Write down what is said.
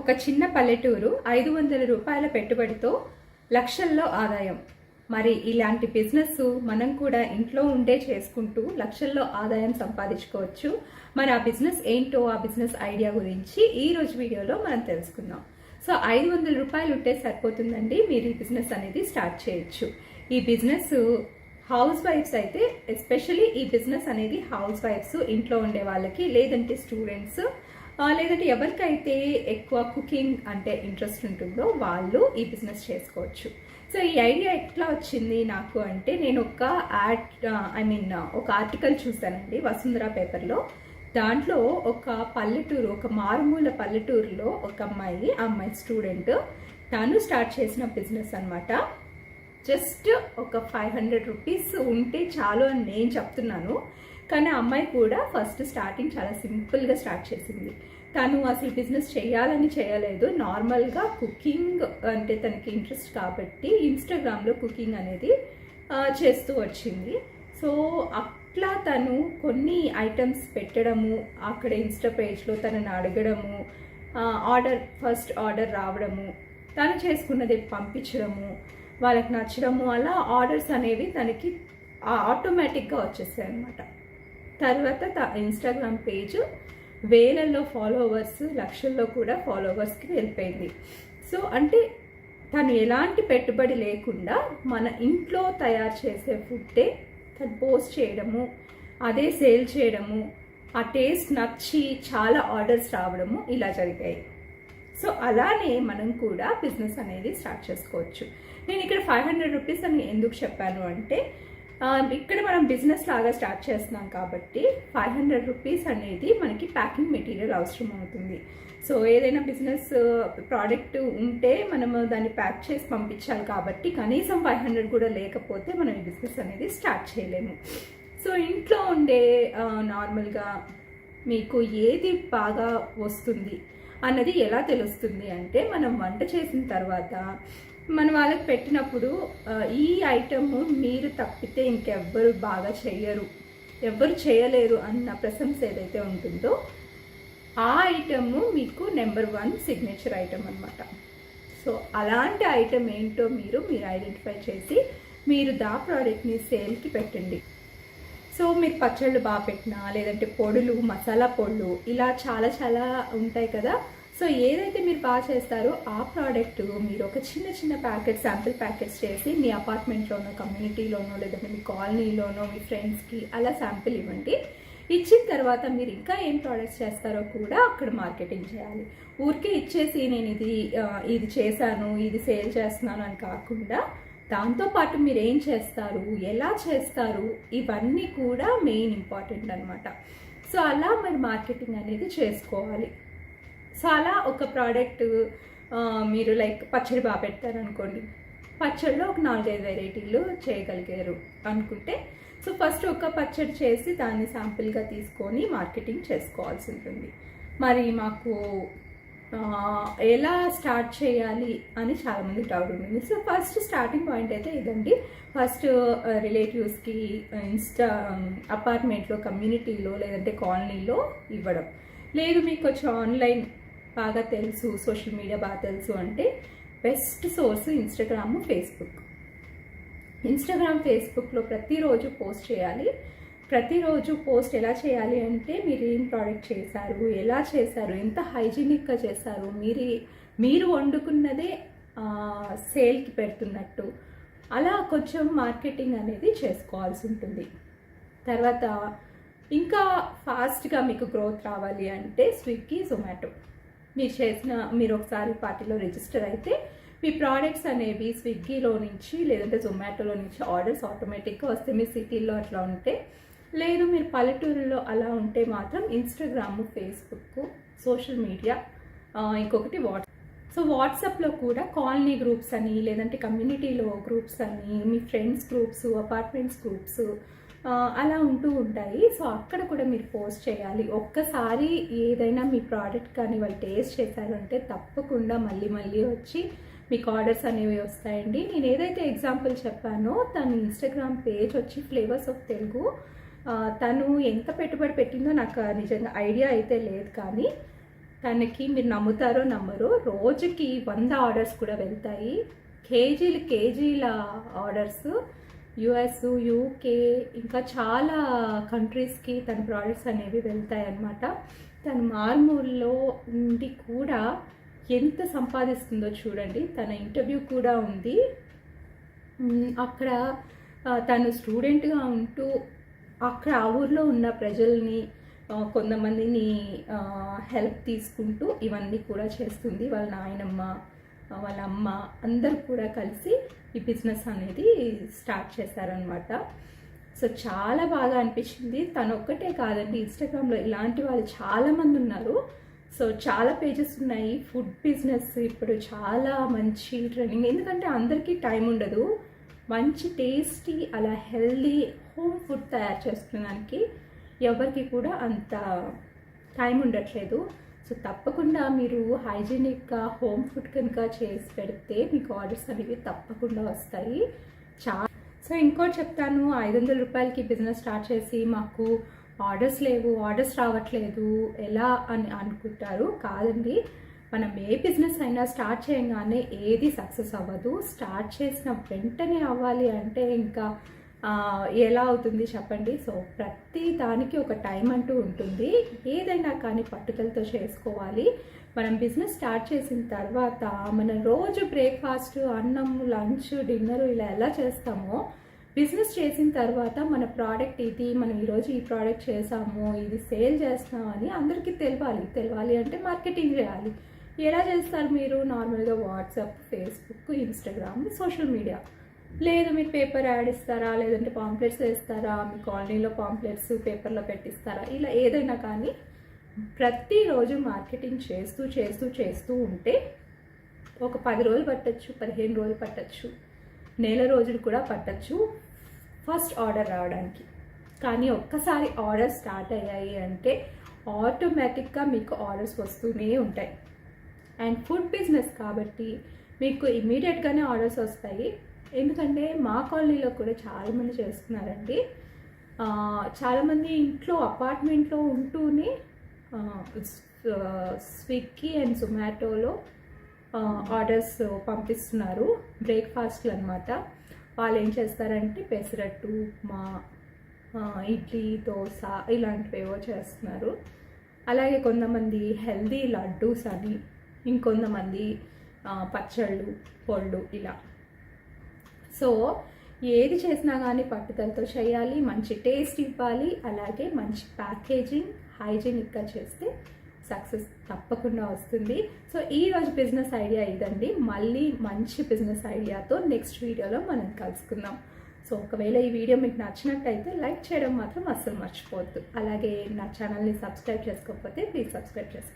ఒక చిన్న పల్లెటూరు ఐదు వందల రూపాయల పెట్టుబడితో లక్షల్లో ఆదాయం. మరి ఇలాంటి బిజినెస్ మనం కూడా ఇంట్లో ఉండే చేసుకుంటూ లక్షల్లో ఆదాయం సంపాదించుకోవచ్చు. మరి ఆ బిజినెస్ ఏంటో ఆ బిజినెస్ ఐడియా గురించి ఈ రోజు వీడియోలో మనం తెలుసుకుందాం. సో ఐదు వందల రూపాయలు ఉంటే సరిపోతుందండి. మీరు ఈ బిజినెస్ అనేది స్టార్ట్ చేయొచ్చు. ఈ బిజినెస్ హౌస్ వైఫ్స్ అయితే ఎస్పెషలీ ఈ బిజినెస్ అనేది హౌస్ వైఫ్స్ ఇంట్లో ఉండే వాళ్ళకి లేదంటే స్టూడెంట్స్ లేదంటే ఎవరికైతే ఎక్కువ కుకింగ్ అంటే ఇంట్రెస్ట్ ఉంటుందో వాళ్ళు ఈ బిజినెస్ చేసుకోవచ్చు. సో ఈ ఐడియా ఎట్లా వచ్చింది నాకు అంటే నేను ఒక యాడ్ ఐ మీన్ ఒక ఆర్టికల్ చూశానండి వసుంధర పేపర్లో. దాంట్లో ఒక పల్లెటూరు ఒక మారుమూల పల్లెటూరులో ఒక అమ్మాయి అమ్మాయి స్టూడెంట్ తను స్టార్ట్ చేసిన బిజినెస్ అన్నమాట. జస్ట్ ఒక ఫైవ్ హండ్రెడ్ రూపీస్ ఉంటే చాలు అని నేను చెప్తున్నాను. కానీ ఆ అమ్మాయి కూడా ఫస్ట్ స్టార్టింగ్ చాలా సింపుల్గా స్టార్ట్ చేసింది. తను అసలు బిజినెస్ చేయాలని చేయలేదు. నార్మల్గా కుకింగ్ అంటే తనకి ఇంట్రెస్ట్ కాబట్టి ఇన్స్టాగ్రామ్లో కుకింగ్ అనేది చేస్తూ వచ్చింది. సో అట్లా తను కొన్ని ఐటమ్స్ పెట్టడము అక్కడ ఇన్స్టా పేజ్లో తనని అడగడము ఆర్డర్ ఫస్ట్ ఆర్డర్ రావడము తను చేసుకున్నది పంపించడము వాళ్ళకి నచ్చడము అలా ఆర్డర్స్ అనేవి తనకి ఆటోమేటిక్గా వచ్చేసాయి అనమాట తర్వాత త ఇన్స్టాగ్రామ్ పేజ్ వేలల్లో ఫాలోవర్స్ లక్షల్లో కూడా ఫాలోవర్స్కి వెళ్ళిపోయింది. సో అంటే తను ఎలాంటి పెట్టుబడి లేకుండా మన ఇంట్లో తయారు చేసే ఫుడ్డే తను పోస్ట్ చేయడము అదే సేల్ చేయడము ఆ టేస్ట్ నచ్చి చాలా ఆర్డర్స్ రావడము ఇలా జరిగాయి. సో అలానే మనం కూడా బిజినెస్ అనేది స్టార్ట్ చేసుకోవచ్చు. నేను ఇక్కడ ఫైవ్ హండ్రెడ్ రూపీస్ అని ఎందుకు చెప్పాను అంటే Um, ఇక్కడ మనం బిజినెస్ లాగా స్టార్ట్ చేస్తున్నాం కాబట్టి ఫైవ్ హండ్రెడ్ రూపీస్ అనేది మనకి ప్యాకింగ్ మెటీరియల్ అవసరం అవుతుంది. సో ఏదైనా బిజినెస్ ప్రోడక్ట్ uh, ఉంటే మనము దాన్ని ప్యాక్ చేసి పంపించాలి కాబట్టి కనీసం ఫైవ్ హండ్రెడ్ కూడా లేకపోతే మనం ఈ బిజినెస్ అనేది స్టార్ట్ చేయలేము. సో ఇంట్లో ఉండే uh, నార్మల్గా మీకు ఏది బాగా వస్తుంది అన్నది ఎలా తెలుస్తుంది అంటే మనం వంట చేసిన తర్వాత మన వాళ్ళకి పెట్టినప్పుడు ఈ ఐటమ్ మీరు తప్పితే ఇంకెవ్వరు బాగా చేయరు ఎవ్వరు చేయలేరు అన్న ప్రశంస ఏదైతే ఉంటుందో ఆ ఐటమ్ మీకు నెంబర్ వన్ సిగ్నేచర్ ఐటమ్ అనమాట సో అలాంటి ఐటమ్ ఏంటో మీరు మీరు ఐడెంటిఫై చేసి మీరు దా ప్రోడక్ట్ని సేల్కి పెట్టండి. సో మీరు పచ్చళ్ళు బాగా పెట్టినా లేదంటే పొడులు మసాలా పొడులు ఇలా చాలా చాలా ఉంటాయి కదా. సో ఏదైతే మీరు బాగా చేస్తారో ఆ ప్రోడక్ట్ మీరు ఒక చిన్న చిన్న ప్యాకెట్ శాంపిల్ ప్యాకెట్స్ చేసి మీ అపార్ట్మెంట్లోనో కమ్యూనిటీలోనో లేదంటే మీ కాలనీలోనో మీ ఫ్రెండ్స్కి అలా శాంపిల్ ఇవ్వండి. ఇచ్చిన తర్వాత మీరు ఇంకా ఏం ప్రోడక్ట్స్ చేస్తారో కూడా అక్కడ మార్కెటింగ్ చేయాలి. ఊరికే ఇచ్చేసి నేను ఇది ఇది చేశాను ఇది సేల్ చేస్తున్నాను అని కాకుండా దాంతోపాటు మీరు ఏం చేస్తారు ఎలా చేస్తారు ఇవన్నీ కూడా మెయిన్ ఇంపార్టెంట్ అనమాట సో అలా మరి మార్కెటింగ్ అనేది చేసుకోవాలి. సో అలా ఒక ప్రోడక్ట్ మీరు లైక్ పచ్చడి బాగా పెడతారు అనుకోండి పచ్చడిలో ఒక నాలుగైదు వెరైటీలు చేయగలిగారు అనుకుంటే సో ఫస్ట్ ఒక పచ్చడి చేసి దాన్ని శాంపిల్గా తీసుకొని మార్కెటింగ్ చేసుకోవాల్సి ఉంటుంది. మరి మాకు ఎలా స్టార్ట్ చేయాలి అని చాలామంది డౌట్ ఉంటుంది. సో ఫస్ట్ స్టార్టింగ్ పాయింట్ అయితే ఇదండి. ఫస్ట్ రిలేటివ్స్కి ఇన్స్టా అపార్ట్మెంట్లో కమ్యూనిటీలో లేదంటే కాలనీలో ఇవ్వడం. లేదు మీకు కొంచెం ఆన్లైన్ బాగా తెలుసు సోషల్ మీడియా బాగా తెలుసు అంటే best source Instagram Facebook. Instagram ఫేస్బుక్లో ప్రతిరోజు పోస్ట్ చేయాలి. ప్రతిరోజు పోస్ట్ ఎలా చేయాలి అంటే మీరు ఏం ప్రోడక్ట్ చేశారు ఎలా చేశారు ఎంత హైజీనిక్గా చేశారు మీరు మీరు వండుకున్నదే సేల్కి పెడుతున్నట్టు. అలా కొంచెం మార్కెటింగ్ అనేది చేసుకోవాల్సి ఉంటుంది. తర్వాత ఇంకా ఫాస్ట్గా మీకు గ్రోత్ రావాలి అంటే స్విగ్గీ జొమాటో. మీరు చేసిన మీరు ఒకసారి పార్టీలో రిజిస్టర్ అయితే మీ ప్రోడక్ట్స్ అనేవి స్విగ్గీలో నుంచి లేదంటే జొమాటోలో నుంచి ఆర్డర్స్ ఆటోమేటిక్గా వస్తే మీ సిటీల్లో అట్లా ఉంటే లేదు మీరు పల్లెటూరులో అలా ఉంటే మాత్రం ఇన్స్టాగ్రామ్ ఫేస్బుక్ సోషల్ మీడియా ఇంకొకటి వాట్సాప్ సో వాట్సాప్లో కూడా కాలనీ గ్రూప్స్ అని లేదంటే కమ్యూనిటీలో గ్రూప్స్ అని మీ ఫ్రెండ్స్ గ్రూప్స్ అపార్ట్మెంట్స్ గ్రూప్స్ అలా ఉంటూ ఉంటాయి. సో అక్కడ కూడా మీరు పోస్ట్ చేయాలి. ఒక్కసారి ఏదైనా మీ ప్రోడక్ట్ కానీ వాళ్ళు టేస్ట్ చేశారంటే తప్పకుండా మళ్ళీ మళ్ళీ వచ్చి మీకు ఆర్డర్స్ అనేవి వస్తాయండి. నేను ఏదైతే ఎగ్జాంపుల్ చెప్పానో తన ఇన్స్టాగ్రామ్ పేజ్ వచ్చి ఫ్లేవర్స్ ఆఫ్ తెలుగు తను ఎంత పెట్టుబడి పెట్టిందో నాకు నిజంగా ఐడియా అయితే లేదు కానీ తనకి మీరు నమ్ముతారో నమ్మరో రోజుకి వంద ఆర్డర్స్ కూడా వెళ్తాయి. కేజీలు కేజీల ఆర్డర్స్. యుఎస్ యూకే ఇంకా చాలా కంట్రీస్కి తన ప్రోడక్ట్స్ అనేవి వెళ్తాయి అన్నమాట. తను మార్మూల్లో ఉండి కూడా ఎంత సంపాదిస్తుందో చూడండి. తన ఇంటర్వ్యూ కూడా ఉంది. అక్కడ తను స్టూడెంట్గా ఉంటూ అక్కడ ఆ ఊర్లో ఉన్న ప్రజల్ని కొంతమందిని హెల్ప్ తీసుకుంటూ ఇవన్నీ కూడా చేస్తుంది. వాళ్ళ నాయనమ్మ వాళ్ళ అమ్మ అందరు కూడా కలిసి ఈ బిజినెస్ అనేది స్టార్ట్ చేశారనమాట సో చాలా బాగా అనిపించింది. తను ఒక్కటే కాదండి ఇన్స్టాగ్రామ్లో ఇలాంటి వాళ్ళు చాలామంది ఉన్నారు. సో చాలా పేజెస్ ఉన్నాయి. ఫుడ్ బిజినెస్ ఇప్పుడు చాలా మంచి ట్రెండింగ్ ఎందుకంటే అందరికీ టైం ఉండదు. మంచి టేస్టీ అలా హెల్దీ హోమ్ ఫుడ్ తయారు చేసుకోవడానికి ఎవరికి కూడా అంత టైం ఉండట్లేదు. సో తప్పకుండా మీరు హైజీనిక్గా హోమ్ ఫుడ్ కనుక చేసి పెడితే మీకు ఆర్డర్స్ అనేవి తప్పకుండా వస్తాయి. చా సో ఇంకోటి చెప్తాను ఐదు వందల రూపాయలకి బిజినెస్ స్టార్ట్ చేసి మాకు ఆర్డర్స్ లేవు ఆర్డర్స్ రావట్లేదు ఎలా అని అనుకుంటారు కాదండి. మనం ఏ బిజినెస్ అయినా స్టార్ట్ చేయగానే ఏది సక్సెస్ అవ్వదు. స్టార్ట్ చేసిన వెంటనే అవ్వాలి అంటే ఇంకా ఎలా అవుతుంది చెప్పండి? సో ప్రతి దానికి ఒక టైం అంటూ ఉంటుంది. ఏదైనా కానీ పట్టుదలతో చేసుకోవాలి. మనం బిజినెస్ స్టార్ట్ చేసిన తర్వాత మనం రోజు బ్రేక్ఫాస్ట్ అన్నం లంచ్ డిన్నర్ ఇలా ఎలా చేస్తామో బిజినెస్ చేసిన తర్వాత మన ప్రోడక్ట్ ఇది మనం ఈరోజు ఈ ప్రోడక్ట్ చేసాము ఇది సేల్ చేస్తామని అందరికీ తెలవాలి. తెలవాలి అంటే మార్కెటింగ్ చేయాలి. ఎలా చేస్తారు మీరు? నార్మల్గా WhatsApp Facebook Instagram social media. లేదు మీరు పేపర్ యాడ్ ఇస్తారా? లేదంటే పాంప్లెట్స్ వేస్తారా? మీ కాలనీలో పాంప్లెట్స్ పేపర్లో పెట్టిస్తారా? ఇలా ఏదైనా కానీ ప్రతిరోజు మార్కెటింగ్ చేస్తూ చేస్తూ చేస్తూ ఉంటే ఒక పది రోజులు పట్టచ్చు పదిహేను రోజులు పట్టచ్చు నెల రోజులు కూడా పట్టచ్చు ఫస్ట్ ఆర్డర్ రావడానికి. కానీ ఒక్కసారి ఆర్డర్ స్టార్ట్ అయ్యాయి అంటే ఆటోమేటిక్గా మీకు ఆర్డర్స్ వస్తూనే ఉంటాయి. అండ్ ఫుడ్ బిజినెస్ కాబట్టి మీకు ఇమీడియట్గానే ఆర్డర్స్ వస్తాయి. ఎందుకంటే మా కాలనీలో కూడా చాలామంది చేస్తున్నారండి. చాలామంది ఇంట్లో అపార్ట్మెంట్లో ఉంటూనే స్విగ్గీ అండ్ జొమాటోలో ఆర్డర్స్ పంపిస్తున్నారు. బ్రేక్ఫాస్ట్లు అనమాట వాళ్ళు ఏం చేస్తారంటే పెసరట్టు ఉప్మా ఇడ్లీ దోశ ఇలాంటివేవో చేస్తున్నారు. అలాగే కొంతమంది హెల్దీ లడ్డూస్ అని ఇంకొంతమంది పచ్చళ్ళు పొళ్ళు ఇలా. సో ఏది చేసినా కానీ పట్టుదలతో చేయాలి మంచి టేస్ట్ ఇవ్వాలి అలాగే మంచి ప్యాకేజింగ్ హైజీనిక్గా చేస్తే సక్సెస్ తప్పకుండా వస్తుంది. సో ఈ రోజు బిజినెస్ ఐడియా ఇదండి. మళ్ళీ మంచి బిజినెస్ ఐడియాతో నెక్స్ట్ వీడియోలో మనం కలుసుకుందాం. సో ఒకవేళ ఈ వీడియో మీకు నచ్చినట్టయితే లైక్ చేయడం మాత్రం అస్సలు మర్చిపోవద్దు. అలాగే నా ఛానల్ని సబ్స్క్రైబ్ చేసుకోకపోతే ప్లీజ్ సబ్స్క్రైబ్ చేసుకో